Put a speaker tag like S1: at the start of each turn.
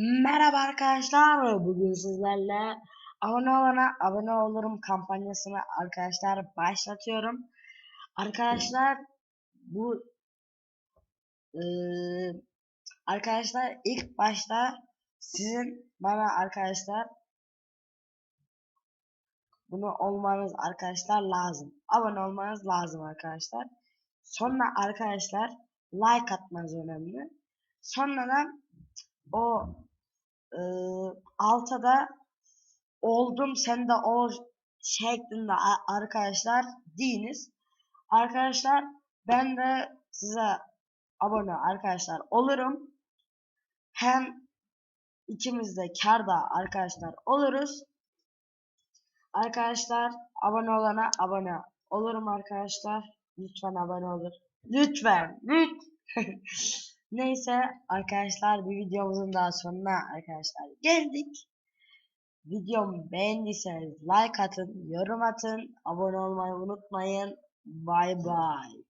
S1: Merhaba arkadaşlar. Bugün sizlerle abone olana abone olurum kampanyasını arkadaşlar başlatıyorum. Arkadaşlar bu eee, arkadaşlar ilk başta sizin bana arkadaşlar bunu olmanız arkadaşlar lazım. Abone olmanız lazım arkadaşlar. Sonra arkadaşlar like atmanız önemli. Sonradan o e, alta da oldum sen de ol şeklinde arkadaşlar değiniz. Arkadaşlar ben de size abone arkadaşlar olurum. Hem ikimiz de karda arkadaşlar oluruz. Arkadaşlar abone olana abone olurum arkadaşlar. Lütfen abone olur. Lütfen. Lütfen. Neyse arkadaşlar bir videomuzun daha sonuna arkadaşlar geldik. Videomu beğendiyseniz like atın, yorum atın, abone olmayı unutmayın. Bye bye.